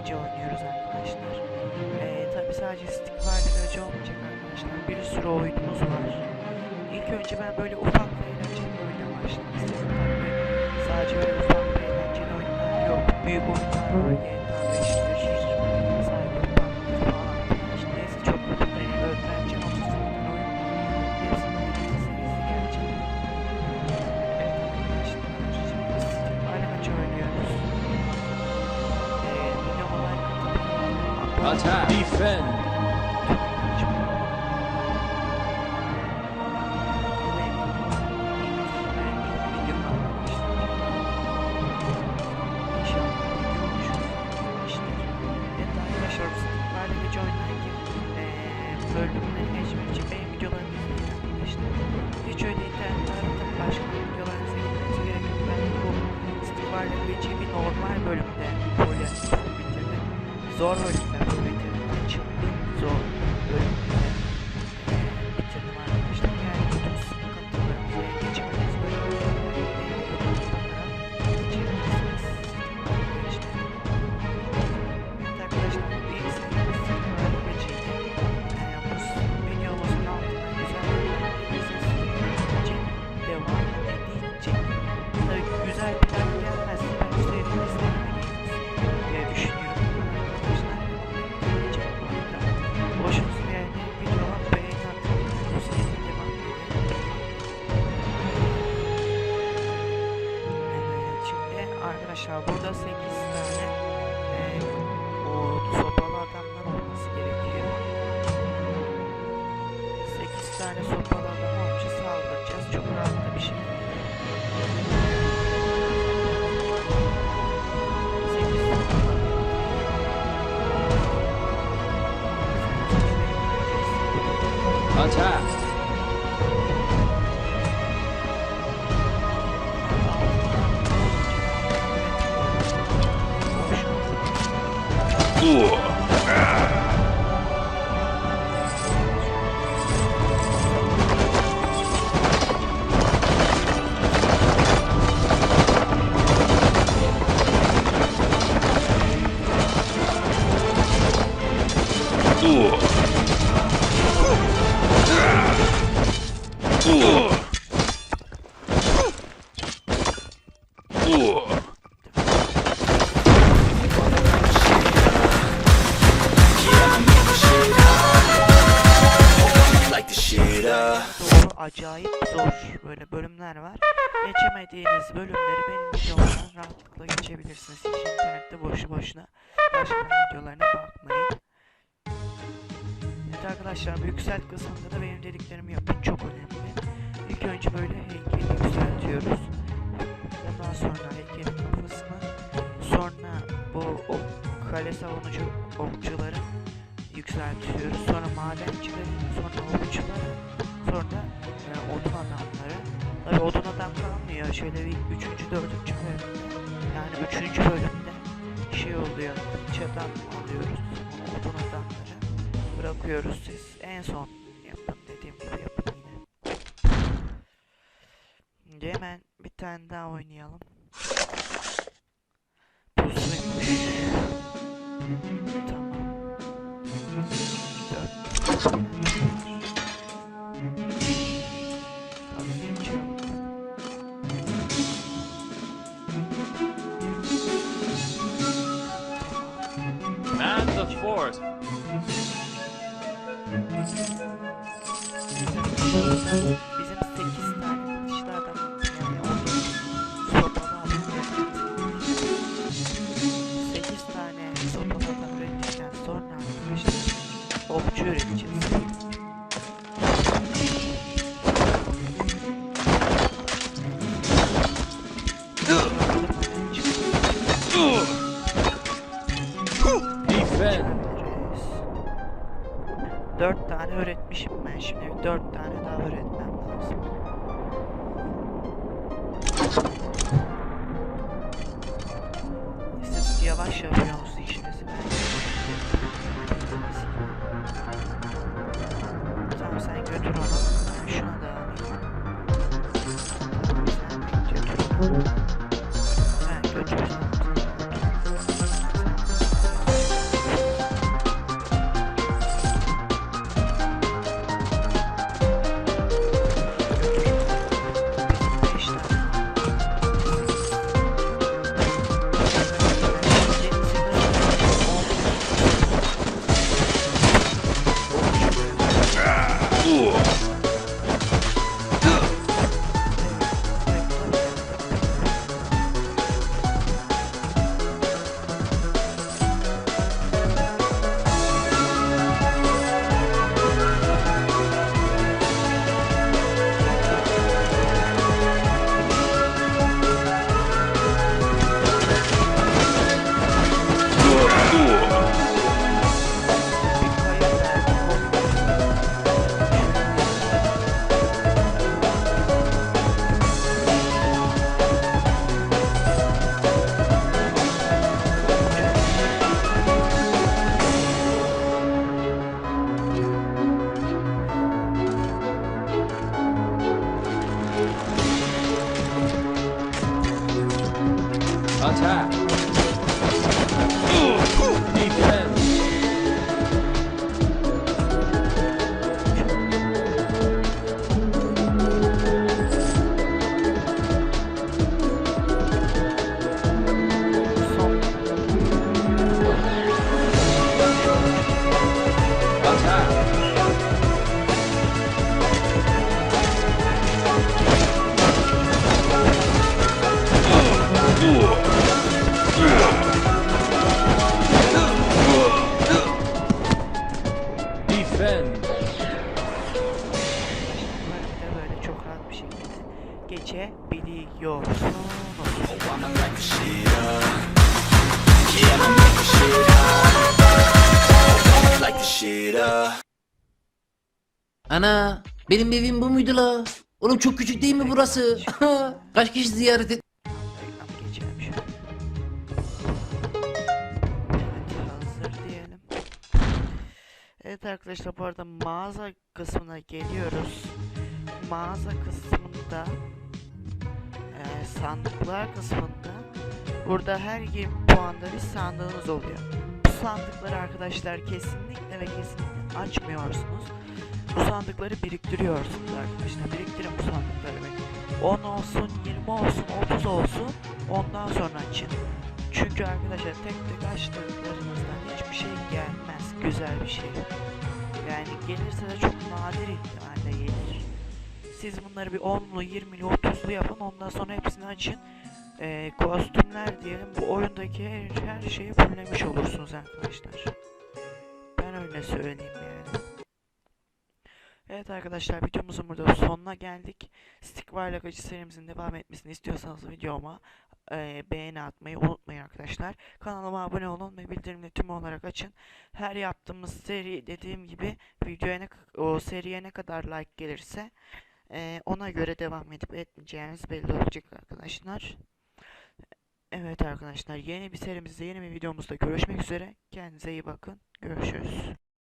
Garacı oynuyoruz arkadaşlar. Ee, tabi sadece istikbal garacı olmayacak arkadaşlar. Bir sürü oyunumuz var. İlk önce ben böyle ufak ve eğlenceli oyuna başlamak. Tabii sadece öyle ufak ve eğlenceli oyunlar yok. Büyük oyunlar var. İstikbalde bir normal bölümde böyle. Zor bölümde böyle bitirdim. Çılgın zor bölümde tane sopalı adam saldıracağız. Çok rahat bir şey. Attack. Doğru acayip zor böyle bölümler var. Geçemediğiniz bölümleri benim videolarımdan rahatlıkla geçebilirsiniz. Hiç internette boşu boşuna başkalarının videolarına bakmayın. Evet arkadaşlar bu yüksel kısmında da benim dediklerimi yapın çok önemli. İlk önce böyle heykeli yükseltiyoruz. Ondan sonra heykelin kafasını sonra bu ok, kale savunucu okçuların yükseltiyoruz. Sonra madencileri, sonra okçuları, sonra e, odun adamları. Tabi odun adam kalmıyor. Şöyle bir üçüncü, dördüncü bölümde. Yani üçüncü bölümde şey oluyor. Çadan alıyoruz. Odun adamları bırakıyoruz siz. En son hemen bir tane daha oynayalım. Pusuymuş. Tamam. Dört. Man the fort. Bizim 8 4 tane öğretmişim ben şimdi 4 tane daha öğretmem. Attack. Defend. Ana benim evim bu muydu la? Oğlum çok küçük değil mi burası? Kaç kişi ziyaret et? Evet arkadaşlar bu arada mağaza kısmına geliyoruz. Mağaza kısmında sandıklar kısmında burada her 20 puanda bir sandığınız oluyor. Bu sandıkları arkadaşlar kesinlikle ve kesinlikle açmıyorsunuz. Bu sandıkları biriktiriyorsunuz arkadaşlar. Biriktirin bu sandıkları. ve 10 olsun, 20 olsun, 30 olsun. Ondan sonra açın. Çünkü arkadaşlar tek tek açtıklarınızdan hiçbir şey gelmez. Güzel bir şey. Yani gelirse de çok nadir ihtimalle gelir. Siz bunları bir 10'lu, 20'li, 30'lu yapın. Ondan sonra hepsini açın. Ee, kostümler diyelim. Bu oyundaki her, her şeyi fullemiş olursunuz arkadaşlar. Ben öyle söyleyeyim yani. Evet arkadaşlar videomuzun burada sonuna geldik. Stick var Lagacı serimizin devam etmesini istiyorsanız videoma eee, beğeni atmayı unutmayın arkadaşlar. Kanalıma abone olun ve bildirimleri tüm olarak açın. Her yaptığımız seri dediğim gibi videoya ne, o seriye ne kadar like gelirse ona göre devam edip etmeyeceğiniz belli olacak arkadaşlar. Evet arkadaşlar yeni bir serimizde yeni bir videomuzda görüşmek üzere. Kendinize iyi bakın. Görüşürüz.